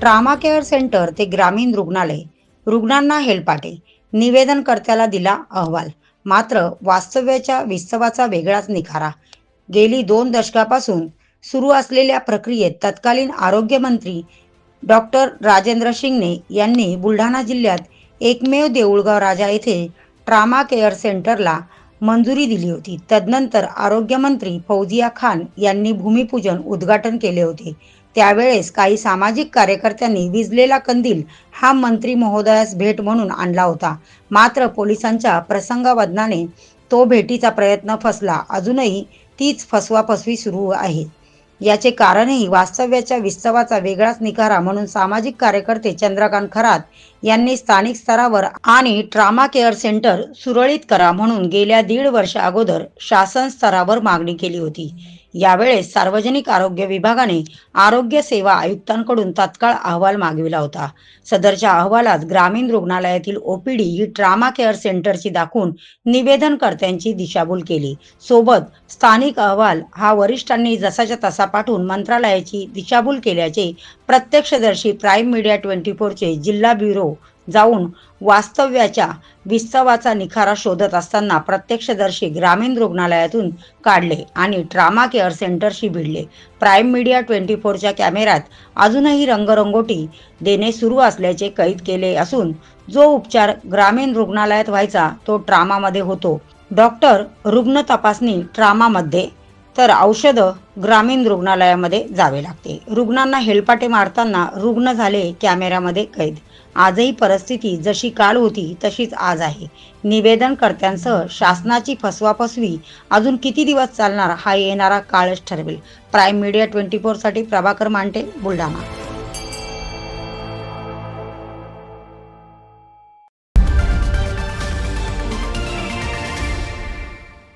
Trauma care centre ते ग्रामीण रुग्णालय. रुग्णांना हेलपाटे निवेदनकर्त्याला दिला अहवाल. मात्र वास्तव्याच्या विस्तवाचा वेगळाच निखारा. गेली दोन दशकापासून सुरू असलेल्या प्रक्रियेत तत्कालीन आरोग्यमंत्री डॉक्टर राजेंद्र शिंगणे यांनी बुलढाणा जिल्ह्यात एकमेव देऊळगाव राजा येथे ट्रामा केअर सेंटरला मंजुरी दिली होती. तदनंतर आरोग्यमंत्री फौजिया खान यांनी भूमिपूजन उद्घाटन केले होते. त्यावेळेस काही सामाजिक कार्यकर्त्यांनी विजलेला कंदील हा मंत्री महोदयास भेट म्हणून आणला होता. मात्र पोलिसांच्या प्रसंगावधानाने तो भेटीचा प्रयत्न फसला. अजूनही तीच फसवाफसवी सुरू आहे. याचे कारणही वास्तव्याच्या विस्तवाचा वेगळाच निखारा म्हणून सामाजिक कार्यकर्ते चंद्रकांत खरात यांनी स्थानिक स्तरावर आणि ट्रामा केअर सेंटर सुरळीत करा म्हणून गेल्या दीड वर्ष अगोदर शासन स्तरावर मागणी केली होती. यावेळेस सार्वजनिक आरोग्य विभागाने आरोग्य सेवा आयुक्तांकडून तात्काळ अहवाल मागविला होता. सदरच्या अहवालात ग्रामीण रुग्णालयातील ओपीडी ही ट्रामा केअर सेंटरची दाखवून निवेदनकर्त्यांची दिशाभूल केली. सोबत स्थानिक अहवाल हा वरिष्ठांनी जसाच्या तसा पाठवून मंत्रालयाची दिशाभूल केल्याचे प्रत्यक्षदर्शी प्राईम मीडिया ट्वेंटी फोरचे जिल्हा ब्युरो जाऊन वास्तव्याच्या विस्तवाचा निखारा शोधत असताना प्रत्यक्षदर्शी ग्रामीण रुग्णालयातून काढले आणि ट्रामा केअर सेंटरशी भिडले. प्राईम मीडिया ट्वेंटी फोरच्या कॅमेऱ्यात अजूनही रंगरंगोटी देणे सुरू असल्याचे कैद केले असून जो उपचार ग्रामीण रुग्णालयात व्हायचा तो ट्रामामध्ये होतो. डॉक्टर रुग्ण तपासणी ट्रामामध्ये तर औषधं ग्रामीण रुग्णालयामध्ये जावे लागते. रुग्णांना हेलपाटे मारताना रुग्ण झाले कॅमेऱ्यामध्ये कैद. आजही परिस्थिती जशी काल होती तशीच आज आहे. निवेदनकर्त्यांसह शासनाची फसवाफसवी अजून किती दिवस चालणार हा येणारा काळच ठरवेल. प्राईम मीडिया ट्वेंटी फोरसाठी प्रभाकर मांटे बुलढाणा.